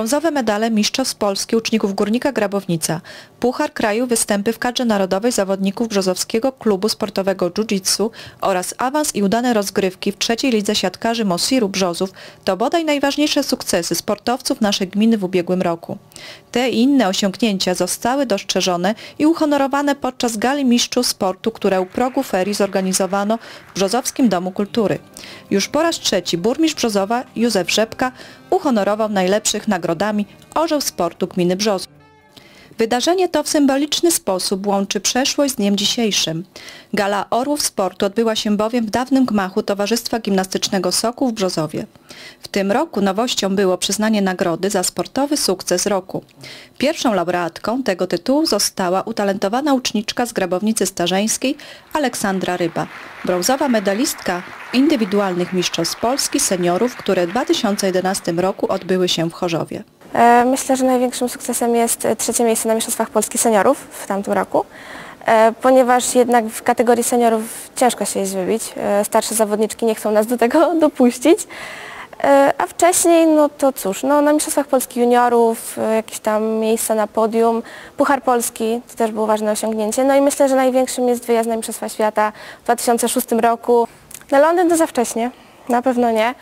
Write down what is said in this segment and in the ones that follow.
Brązowe medale Mistrzostw Polski uczniów Górnika Grabownica, Puchar Kraju występy w kadrze narodowej zawodników Brzozowskiego Klubu Sportowego Jiu-Jitsu oraz awans i udane rozgrywki w trzeciej lidze siatkarzy Mosiru Brzozów to bodaj najważniejsze sukcesy sportowców naszej gminy w ubiegłym roku. Te i inne osiągnięcia zostały dostrzeżone i uhonorowane podczas gali mistrzów sportu, które u progu ferii zorganizowano w Brzozowskim Domu Kultury. Już po raz trzeci burmistrz Brzozowa Józef Rzepka uhonorował najlepszych nagrodami Orzeł Sportu Gminy Brzozów. Wydarzenie to w symboliczny sposób łączy przeszłość z dniem dzisiejszym. Gala Orłów Sportu odbyła się bowiem w dawnym gmachu Towarzystwa Gimnastycznego Soku w Brzozowie. W tym roku nowością było przyznanie nagrody za sportowy sukces roku. Pierwszą laureatką tego tytułu została utalentowana uczniczka z Grabownicy Starzeńskiej Aleksandra Ryba, brązowa medalistka indywidualnych mistrzostw Polski seniorów, które w 2011 roku odbyły się w Chorzowie. E, Myślę, że największym sukcesem jest e, trzecie miejsce na Mistrzostwach Polski Seniorów w tamtym roku, e, ponieważ jednak w kategorii seniorów ciężko się jest wybić. Starsze zawodniczki nie chcą nas do tego dopuścić. A wcześniej, no to cóż, no na Mistrzostwach Polski Juniorów, jakieś tam miejsca na podium, Puchar Polski, to też było ważne osiągnięcie. No i myślę, że największym jest wyjazd na Mistrzostwa Świata w 2006 roku. Na Londyn to za wcześnie, na pewno nie.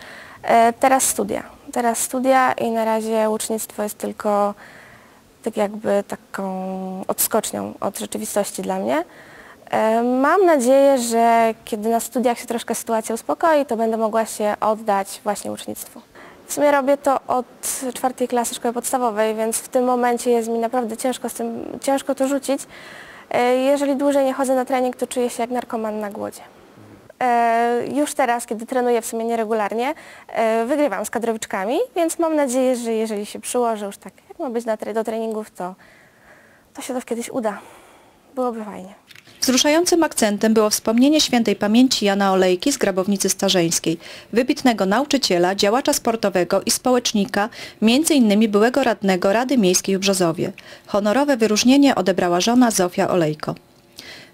E, Teraz studia. Teraz studia i na razie ucznictwo jest tylko tak jakby taką odskocznią od rzeczywistości dla mnie. E, Mam nadzieję, że kiedy na studiach się troszkę sytuacja uspokoi, to będę mogła się oddać właśnie ucznictwu. W sumie robię to od czwartej klasy szkoły podstawowej, więc w tym momencie jest mi naprawdę ciężko, z tym, ciężko to rzucić. E, Jeżeli dłużej nie chodzę na trening, to czuję się jak narkoman na głodzie. E, Już teraz, kiedy trenuję w sumie nieregularnie, e, wygrywam z kadrowiczkami, więc mam nadzieję, że jeżeli się przyłożę już tak, jak ma być na tre- do treningów, to, to się to kiedyś uda. Byłoby fajnie. Wzruszającym akcentem było wspomnienie świętej pamięci Jana Olejki z Grabownicy Starzeńskiej, wybitnego nauczyciela, działacza sportowego i społecznika, m.in. byłego radnego Rady Miejskiej w Brzozowie. Honorowe wyróżnienie odebrała żona Zofia Olejko.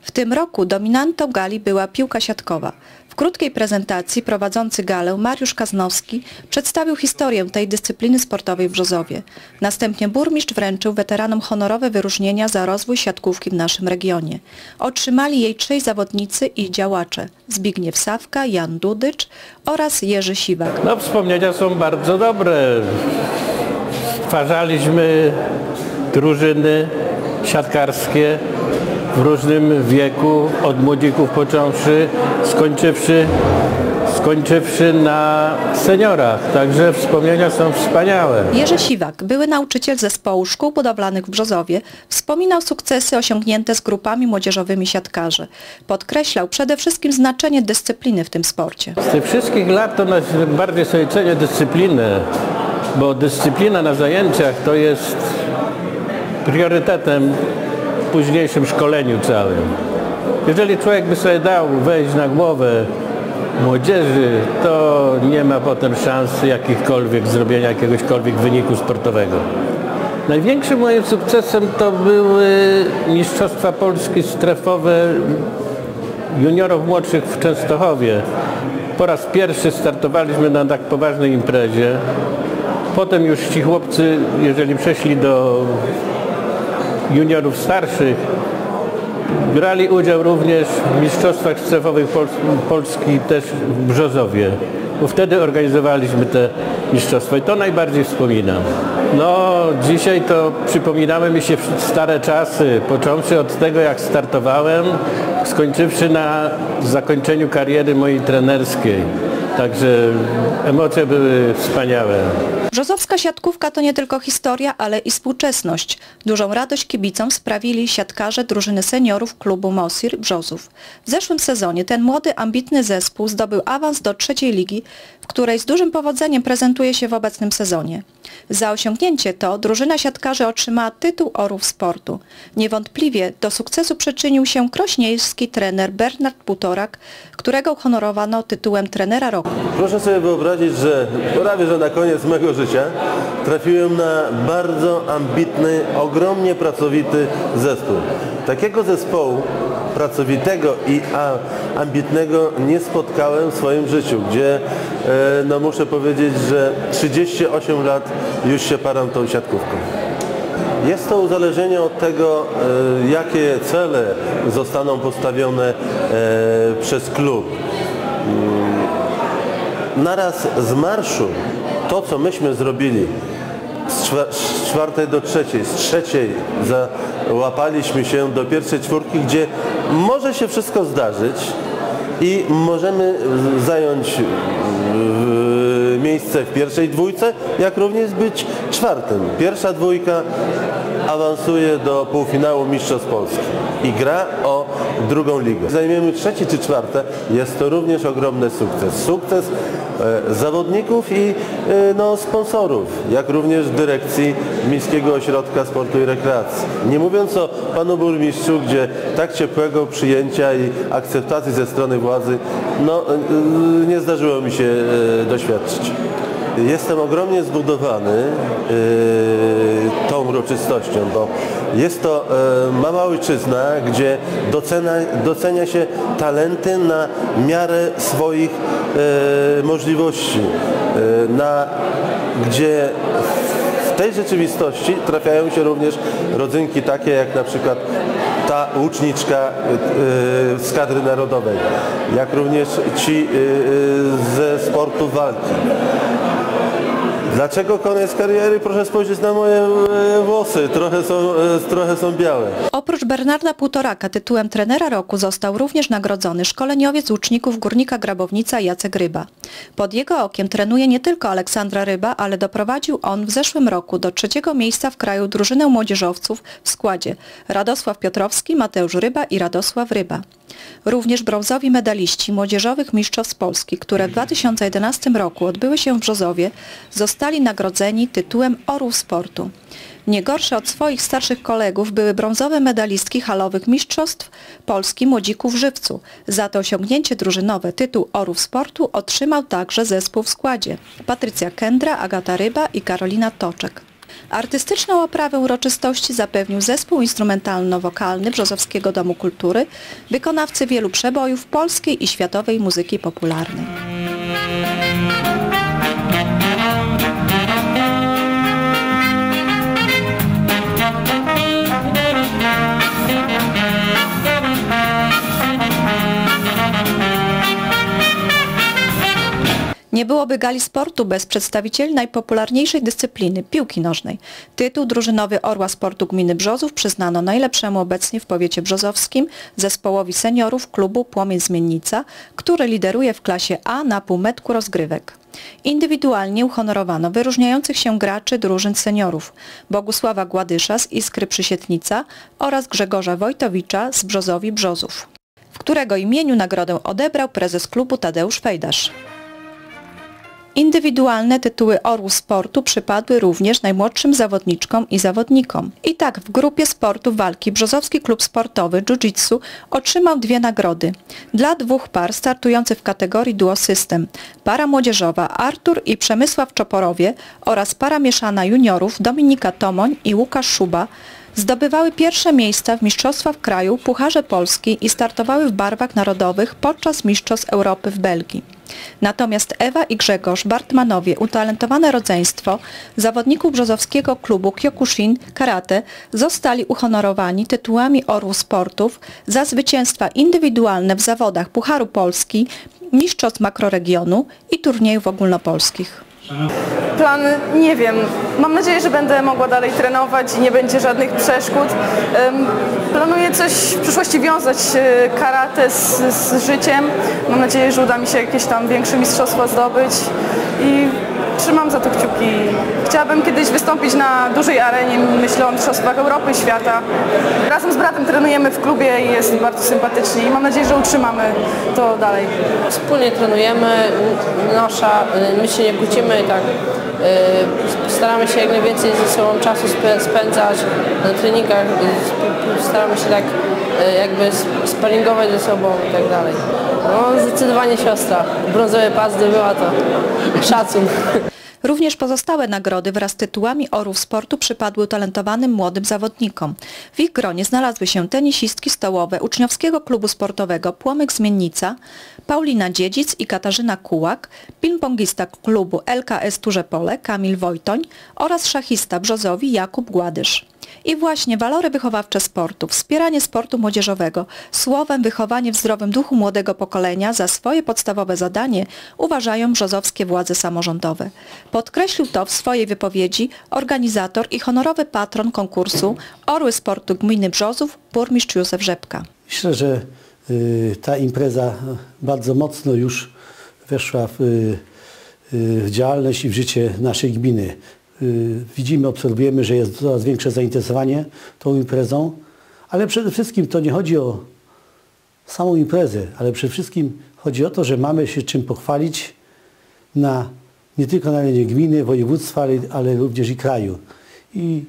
W tym roku dominantą gali była piłka siatkowa. W krótkiej prezentacji prowadzący galę Mariusz Kaznowski przedstawił historię tej dyscypliny sportowej w Brzozowie. Następnie burmistrz wręczył weteranom honorowe wyróżnienia za rozwój siatkówki w naszym regionie. Otrzymali jej trzej zawodnicy i działacze Zbigniew Sawka, Jan Dudycz oraz Jerzy Siwak. No wspomnienia są bardzo dobre. Stwarzaliśmy drużyny siatkarskie w różnym wieku, od młodzików począwszy, skończywszy, skończywszy na seniorach. Także wspomnienia są wspaniałe. Jerzy Siwak, były nauczyciel zespołu szkół budowlanych w Brzozowie, wspominał sukcesy osiągnięte z grupami młodzieżowymi siatkarzy. Podkreślał przede wszystkim znaczenie dyscypliny w tym sporcie. Z tych wszystkich lat to najbardziej sobie cenię dyscyplinę, bo dyscyplina na zajęciach to jest priorytetem późniejszym szkoleniu całym. Jeżeli człowiek by sobie dał wejść na głowę młodzieży, to nie ma potem szansy jakichkolwiek zrobienia jakiegośkolwiek wyniku sportowego. Największym moim sukcesem to były Mistrzostwa Polski strefowe juniorów młodszych w Częstochowie. Po raz pierwszy startowaliśmy na tak poważnej imprezie. Potem już ci chłopcy, jeżeli przeszli do juniorów starszych, brali udział również w Mistrzostwach Strefowych Pol Polski też w Brzozowie. Bo wtedy organizowaliśmy te mistrzostwa i to najbardziej wspominam. No dzisiaj to przypominały mi się stare czasy, począwszy od tego jak startowałem, skończywszy na zakończeniu kariery mojej trenerskiej. Także emocje były wspaniałe. Brzozowska siatkówka to nie tylko historia, ale i współczesność. Dużą radość kibicom sprawili siatkarze drużyny seniorów klubu Mosir Brzozów. W zeszłym sezonie ten młody, ambitny zespół zdobył awans do trzeciej ligi, w której z dużym powodzeniem prezentuje się w obecnym sezonie. Za osiągnięcie to drużyna siatkarzy otrzymała tytuł Orów Sportu. Niewątpliwie do sukcesu przyczynił się krośnieński trener Bernard Butorak, którego uhonorowano tytułem trenera roku. Proszę sobie wyobrazić, że prawie że na koniec mego życia trafiłem na bardzo ambitny, ogromnie pracowity zespół. Takiego zespołu pracowitego i ambitnego nie spotkałem w swoim życiu, gdzie e, no muszę powiedzieć, że 38 lat już się param tą siatkówką. Jest to uzależnienie od tego, e, jakie cele zostaną postawione e, przez klub. Mm, Naraz z marszu to, co myśmy zrobili z czwa- z czwartej do trzeciej, z trzeciej załapaliśmy się do pierwszej czwórki, gdzie może się wszystko zdarzyć i możemy zająć e, miejsce w pierwszej dwójce, jak również być czwartym. Pierwsza dwójka awansuje do półfinału Mistrzostw Polski i gra o drugą ligę. Zajmiemy trzecie czy czwarte, jest to również ogromny sukces. Sukces e, zawodników i e, no, sponsorów, jak również dyrekcji Miejskiego Ośrodka Sportu i Rekreacji. Nie mówiąc o panu burmistrzu, gdzie tak ciepłego przyjęcia i akceptacji ze strony władzy, no e, nie zdarzyło mi się doświadczyć. Jestem ogromnie zbudowany e, tą uroczystością, bo jest to e, mała ojczyzna, gdzie docenia, się talenty na miarę swoich e, możliwości, na, gdzie w tej rzeczywistości trafiają się również rodzynki takie jak na przykład ta łuczniczka z kadry narodowej, jak również ci ze sportu walki. Dlaczego koniec kariery? Proszę spojrzeć na moje e, włosy, trochę są, e, trochę są białe. Oprócz Bernarda Półtoraka tytułem trenera roku został również nagrodzony szkoleniowiec łuczników Górnika Grabownica Jacek Ryba. Pod jego okiem trenuje nie tylko Aleksandra Ryba, ale doprowadził on w zeszłym roku do trzeciego miejsca w kraju drużynę młodzieżowców w składzie Radosław Piotrowski, Mateusz Ryba i Radosław Ryba. Również brązowi medaliści młodzieżowych mistrzostw Polski, które w 2011 roku odbyły się w Brzozowie, zostali nagrodzeni tytułem Orłów Sportu. Nie gorsze od swoich starszych kolegów były brązowe medalistki halowych mistrzostw Polski Młodzików w Żywcu. Za to osiągnięcie drużynowe tytuł Orłów Sportu otrzymał także zespół w składzie. Patrycja Kendra, Agata Ryba i Karolina Toczek. Artystyczną oprawę uroczystości zapewnił zespół instrumentalno-wokalny Brzozowskiego Domu Kultury, wykonawcy wielu przebojów polskiej i światowej muzyki popularnej. Nie byłoby gali sportu bez przedstawicieli najpopularniejszej dyscypliny piłki nożnej. Tytuł drużynowy Orła Sportu Gminy Brzozów przyznano najlepszemu obecnie w powiecie brzozowskim zespołowi seniorów klubu Płomień Zmiennica, który lideruje w klasie A na półmetku rozgrywek. Indywidualnie uhonorowano wyróżniających się graczy drużyn seniorów Bogusława Gładysza z Iskry Przysietnica oraz Grzegorza Wojtowicza z Brzozowi Brzozów, w którego imieniu nagrodę odebrał prezes klubu Tadeusz Fejdasz. Indywidualne tytuły Orłu Sportu przypadły również najmłodszym zawodniczkom i zawodnikom. I tak w grupie sportu walki Brzozowski Klub Sportowy Jiu-Jitsu otrzymał dwie nagrody. Dla dwóch par startujących w kategorii Duo System. Para młodzieżowa Artur i Przemysław Czoporowie oraz para mieszana juniorów Dominika Tomoń i Łukasz Szuba zdobywały pierwsze miejsca w Mistrzostwach Kraju, Pucharze Polski i startowały w barwach narodowych podczas Mistrzostw Europy w Belgii. Natomiast Ewa i Grzegorz Bartmanowie, utalentowane rodzeństwo zawodników brzozowskiego klubu Kyokushin Karate, zostali uhonorowani tytułami Orłu Sportów za zwycięstwa indywidualne w zawodach Pucharu Polski, Mistrzostw Makroregionu i turniejów ogólnopolskich. Plan nie wiem. Mam nadzieję, że będę mogła dalej trenować i nie będzie żadnych przeszkód. Planuję coś w przyszłości wiązać e, karate z, z życiem. Mam nadzieję, że uda mi się jakieś tam większe mistrzostwa zdobyć i trzymam za to kciuki. Chciałabym kiedyś wystąpić na dużej arenie, myślę o mistrzostwach Europy świata. Razem z bratem trenujemy w klubie i jest bardzo sympatycznie i mam nadzieję, że utrzymamy to dalej. Wspólnie trenujemy, nasza, y, my się nie kłócimy tak y, staramy się jak najwięcej ze sobą czasu spę- spędzać na treningach, y, staramy się tak jakby sp- sparingować ze sobą i tak dalej. No zdecydowanie siostra, brązowy pas zdobyła to, szacun. Również pozostałe nagrody wraz z tytułami orów sportu przypadły utalentowanym młodym zawodnikom. W ich gronie znalazły się tenisistki stołowe uczniowskiego klubu sportowego Płomyk Zmiennica, Paulina Dziedzic i Katarzyna Kułak, ping-pongista klubu LKS Turzepole Kamil Wojtoń oraz szachista brzozowi Jakub Gładysz. I właśnie walory wychowawcze sportu, wspieranie sportu młodzieżowego, słowem wychowanie w zdrowym duchu młodego pokolenia za swoje podstawowe zadanie uważają brzozowskie władze samorządowe. Podkreślił to w swojej wypowiedzi organizator i honorowy patron konkursu Orły Sportu Gminy Brzozów, burmistrz Józef Rzepka. Myślę, że y, ta impreza bardzo mocno już weszła w, y, y, działalność i w życie naszej gminy. Widzimy, obserwujemy, że jest coraz większe zainteresowanie tą imprezą, ale przede wszystkim to nie chodzi o samą imprezę, ale przede wszystkim chodzi o to, że mamy się czym pochwalić na, nie tylko na arenie gminy, województwa, ale, ale również i kraju. I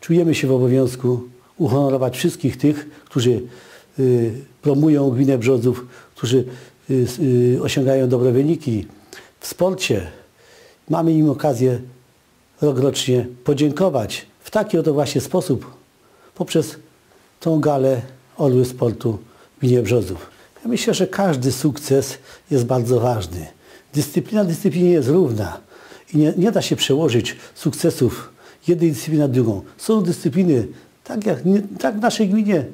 czujemy się w obowiązku uhonorować wszystkich tych, którzy y, promują gminę Brzozów, którzy y, y, osiągają dobre wyniki w sporcie. Mamy im okazję rokrocznie podziękować w taki oto właśnie sposób poprzez tą galę Orły Sportu w gminie Brzozów. Ja myślę, że każdy sukces jest bardzo ważny. Dyscyplina dyscyplinie jest równa i nie, nie da się przełożyć sukcesów jednej dyscypliny na drugą. Są dyscypliny, tak jak tak w naszej gminie,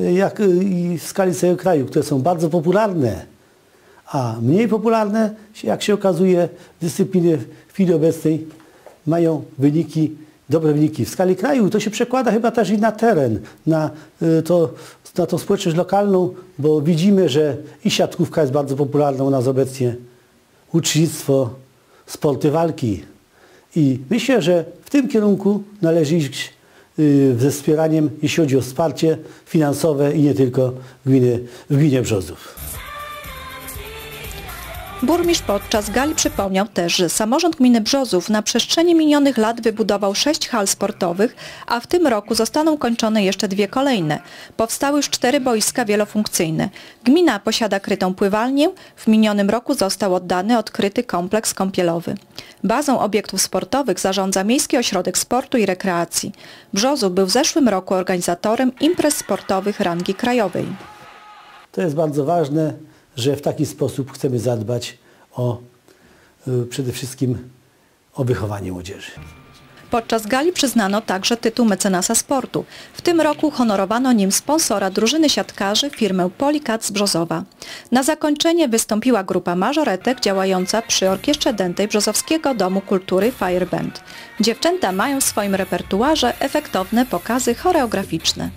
y, jak y, i w skali całego kraju, które są bardzo popularne, a mniej popularne, jak się okazuje, dyscypliny w chwili obecnej mają wyniki, dobre wyniki. W skali kraju to się przekłada chyba też i na teren, na, y, to, na tą społeczność lokalną, bo widzimy, że i siatkówka jest bardzo popularna u nas obecnie, ucznictwo, sporty walki. I myślę, że w tym kierunku należy iść y, ze wspieraniem, jeśli chodzi o wsparcie finansowe i nie tylko gminy, w gminie Brzozów. Burmistrz podczas gali przypomniał też, że samorząd gminy Brzozów na przestrzeni minionych lat wybudował sześć hal sportowych, a w tym roku zostaną kończone jeszcze dwie kolejne. Powstały już cztery boiska wielofunkcyjne. Gmina posiada krytą pływalnię, w minionym roku został oddany odkryty kompleks kąpielowy. Bazą obiektów sportowych zarządza Miejski Ośrodek Sportu i Rekreacji. Brzozów był w zeszłym roku organizatorem imprez sportowych rangi krajowej. To jest bardzo ważne, że w taki sposób chcemy zadbać o y, przede wszystkim o wychowanie młodzieży. Podczas gali przyznano także tytuł mecenasa sportu. W tym roku honorowano nim sponsora drużyny siatkarzy firmę Polikat z Brzozowa. Na zakończenie wystąpiła grupa mażoretek działająca przy Orkiestrze Dętej Brzozowskiego Domu Kultury Fire Band. Dziewczęta mają w swoim repertuarze efektowne pokazy choreograficzne.